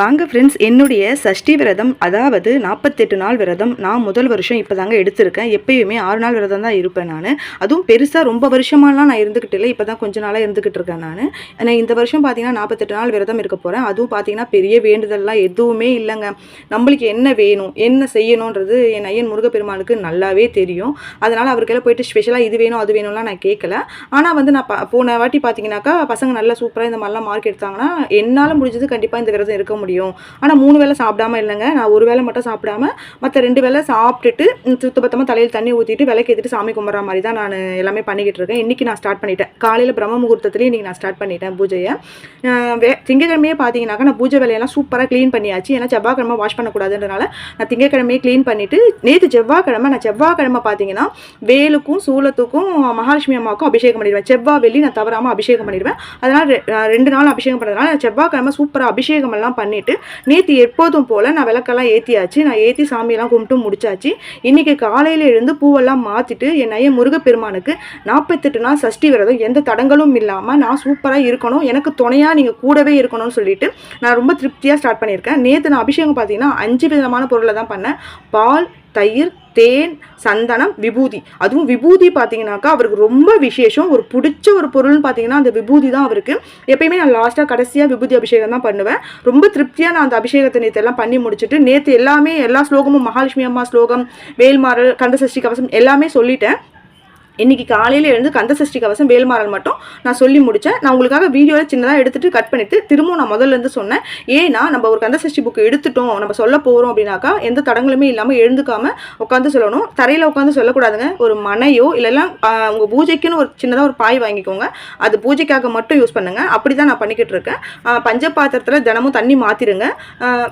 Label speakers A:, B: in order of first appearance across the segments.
A: வாங்க ஃப்ரெண்ட்ஸ் என்னுடைய சஷ்டி விரதம் அதாவது நாற்பத்தெட்டு நாள் விரதம் நான் முதல் வருஷம் இப்போ தாங்க எடுத்திருக்கேன். எப்பயுமே ஆறு நாள் விரதம் தான் இருப்பேன் நான். அதுவும் பெருசாக ரொம்ப வருஷமாலாம் நான் இருந்துக்கிட்டு இல்லை இப்போ தான் கொஞ்ச நாளாக இருந்துக்கிட்டு இருக்கேன் நான். நான் இந்த வருஷம் பார்த்தீங்கன்னா நாற்பத்தெட்டு நாள் விரதம் இருக்க போகிறேன் அதுவும் பார்த்தீங்கன்னா பெரிய வேண்டுதல்லாம் எதுவுமே இல்லைங்க. நம்மளுக்கு என்ன வேணும் என்ன செய்யணுன்றது என் ஐயன் முருகப்பெருமானுக்கு நல்லாவே தெரியும். அதனால் அவருக்கெல்லாம் போயிட்டு ஸ்பெஷலாக இது வேணும் அது வேணும்லாம் நான் கேட்கல ஆனால் வந்து நான் போன வாட்டி பார்த்தீங்கன்னாக்கா பசங்க நல்லா சூப்பராக இந்த மாதிரிலாம் மார்க் எடுத்தாங்கன்னா என்னால் முடிஞ்சது கண்டிப்பாக இந்த விரதம் இருக்க முடியும். ஆனால் மூணு வேளை சாப்பிடாம இல்லைங்க. நான் ஒரு வேளை மட்டும் சாப்பிடாம மற்ற ரெண்டு வேளை சாப்பிட்டுட்டு ம், சுத்தபத்தமாக தலையில் தண்ணி ஊற்றிட்டு விளக்கேற்றிட்டு சாமி கும்பிட்ற மாதிரி தான் நான் எல்லாமே பண்ணிக்கிட்டு இருக்கேன். இன்றைக்கி நான் ஸ்டார்ட் பண்ணிட்டேன். காலையில் பிரம்ம முகூர்த்தத்துலேயே இன்றைக்கி நான் ஸ்டார்ட் பண்ணிட்டேன் பூஜையை. வே திங்கக்கிழமையே பார்த்தீங்கன்னாக்கா நான் பூஜை வேலையெல்லாம் சூப்பராக க்ளீன் பண்ணியாச்சு. ஏன்னா செவ்வாய்க்கிழமை வாஷ் பண்ணக்கூடாதுன்றனால நான் திங்கக்கிழமையே க்ளீன் பண்ணிவிட்டு நேற்று செவ்வாய்க்கிழமை நான் செவ்வாய்க்கிழமை பார்த்தீங்கன்னா வேலுக்கும் சூலத்துக்கும் மகாலட்சுமி அம்மாவுக்கும் அபிஷேகம் பண்ணிடுவேன். செவ்வாய் வெள்ளி நான் தவறாமல் அபிஷேகம் பண்ணிடுவேன். அதனால் ரெண்டு நாள் அபிஷேகம் பண்ணுறதுனால நான் செவ்வாய்க்கிழமை சூப்பராக அபிஷேகம் எல்லாம் பண்ணிவிட்டு நேற்று எப்போதும் போல் நான் விளக்கெல்லாம் ஏற்றியாச்சு நான் ஏற்றி சாமியெல்லாம் கும்பிட்டு முடிச்சாச்சு. இன்றைக்கி காலையில் எழுந்து பூவெல்லாம் மாற்றிட்டு என் ஐயன் முருகப்பெருமானுக்கு நாற்பத்தெட்டு நாள் சஷ்டி விரதம் எந்த தடங்களும் இல்லாமல் நான் சூப்பராக இருக்கணும். எனக்கு துணையாக நீங்கள் கூடவே இருக்கணும்னு சொல்லிட்டு நான் ரொம்ப திருப்தியாக ஸ்டார்ட் பண்ணியிருக்கேன். நேற்று நான் அபிஷேகம் பார்த்தீங்கன்னா அஞ்சு விதமான பொருளை தான் பண்ணேன். பால் தயிர் தேன் சந்தனம் விபூதி. அதுவும் விபூதி பார்த்தீங்கன்னாக்கா அவருக்கு ரொம்ப விசேஷம். ஒரு பிடிச்ச ஒரு பொருள்னு பார்த்தீங்கன்னா அந்த விபூதி தான் அவருக்கு. எப்பயுமே நான் லாஸ்ட்டாக கடைசியாக விபூதி அபிஷேகம் தான் பண்ணுவேன். ரொம்ப திருப்தியாக நான் அந்த அபிஷேகத்தை நேற்று எல்லாம் பண்ணி முடிச்சுட்டு நேற்று எல்லாமே எல்லா ஸ்லோகமும் மகாலட்சுமி அம்மா ஸ்லோகம் வேல்மாறல் கந்தசஷ்டி கவசம் எல்லாமே சொல்லிட்டேன். இன்னைக்கு காலையில் எழுந்து கந்தசஷ்டி கவசம் வேல்மாறல் மட்டும் நான் சொல்லி முடித்தேன் நான் உங்களுக்காக வீடியோவில் சின்னதாக எடுத்துட்டு கட் பண்ணிவிட்டு திரும்பவும் நான் முதல்ல இருந்து சொன்னேன். ஏன்னா நம்ம ஒரு கந்தசஷ்டி புக்கு எடுத்துட்டோம் நம்ம சொல்ல போகிறோம் அப்படின்னாக்கா எந்த தடங்களுமே இல்லாமல் எழுந்துக்காமல் உட்காந்து சொல்லணும். தரையில் உட்காந்து சொல்லக்கூடாதுங்க. ஒரு மனையோ இல்லைன்னா உங்கள் பூஜைக்குன்னு ஒரு சின்னதாக ஒரு பாய் வாங்கிக்கோங்க. அது பூஜைக்காக மட்டும் யூஸ் பண்ணுங்கள் அப்படி தான் நான் பண்ணிக்கிட்டு இருக்கேன். பஞ்ச பாத்திரத்தில் தினமும் தண்ணி மாற்றிடுங்க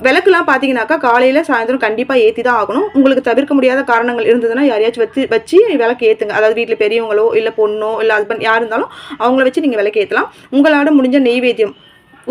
A: விளக்குலாம் பார்த்தீங்கன்னாக்கா காலையில் சாயந்தரம் கண்டிப்பாக ஏற்றி தான் ஆகணும். உங்களுக்கு தவிர்க்க முடியாத காரணங்கள் இருந்ததுன்னா யாரையாச்சும் வச்சு வச்சு விளக்கு ஏற்றுங்க அதாவது வீட்டில் பெரியவங்களோ இல்லை பொண்ணோ இல்லை ஹஸ்பண்ட் யார் இருந்தாலும் அவங்கள வச்சு நீங்கள் விலைக்கு ஏற்றலாம் உங்களால் முடிஞ்ச நெய்வேத்தியம்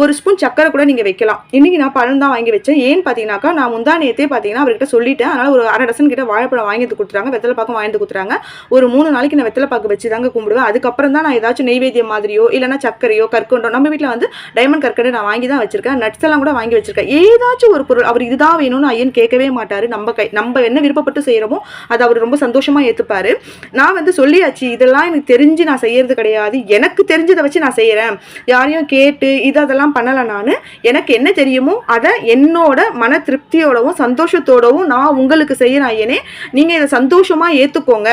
A: ஒரு ஸ்பூன் சக்கரை கூட நீங்கள் வைக்கலாம். இன்றைக்கி நான் பழம் தான் வாங்கி வச்சேன். ஏன்னு பார்த்தீங்கன்னாக்கா நான் முந்தா நேற்றே பார்த்தீங்கன்னா அவர்கிட்ட சொல்லிட்டேன். அதனால் ஒரு அரை டசன் கிட்ட வாழைப்பழம் வாங்கி வந்து கொடுத்துறாங்க வெத்தலை பாக்கம் வாங்கி கொடுத்துறாங்க ஒரு மூணு நாளைக்கு நான் வெத்தலை பாக்கு வச்சு தாங்க கும்பிடுவேன். அதுக்கப்புறம் தான் நான் ஏதாச்சும் நெய்வேத்தியம் மாதிரியோ இல்லைனா சக்கரையோ கற்கண்டோ நம்ம வீட்டில் வந்து டைமண்ட் கற்கண்டு நான் வாங்கி தான் வச்சிருக்கேன். நட்ஸ் எல்லாம் கூட வாங்கி வச்சிருக்கேன். ஏதாச்சும் ஒரு பொருள் அவர் இதுதான் வேணும்னு ஐயன் கேட்கவே மாட்டார். நம்ம கை நம்ம என்ன விருப்பப்பட்டு செய்கிறோமோ அதை அவர் ரொம்ப சந்தோஷமாக ஏற்றுப்பாரு நான் வந்து சொல்லியாச்சு இதெல்லாம் எனக்கு தெரிஞ்சு நான் செய்யறது கிடையாது. எனக்கு தெரிஞ்சதை வச்சு நான் செய்கிறேன் யாரையும் கேட்டு இது அதெல்லாம் பண்ணலை நான். எனக்கு என்ன தெரியுமோ அதை என்னோட மன திருப்தியோடவும் சந்தோஷத்தோடவும் நான் உங்களுக்கு செய்கிறேன் ஐயனே. நீங்கள் இதை சந்தோஷமாக ஏற்றுக்கோங்க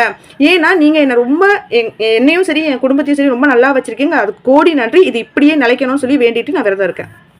A: ஏன்னா நீங்கள் என்னை ரொம்ப என்னையும் சரி என் குடும்பத்தையும் சரி ரொம்ப நல்லா வச்சுருக்கீங்க. அது கோடி நன்றி. இது இப்படியே நிலைக்கணும்னு சொல்லி வேண்டிட்டு நான் விரதம் இருக்கேன்.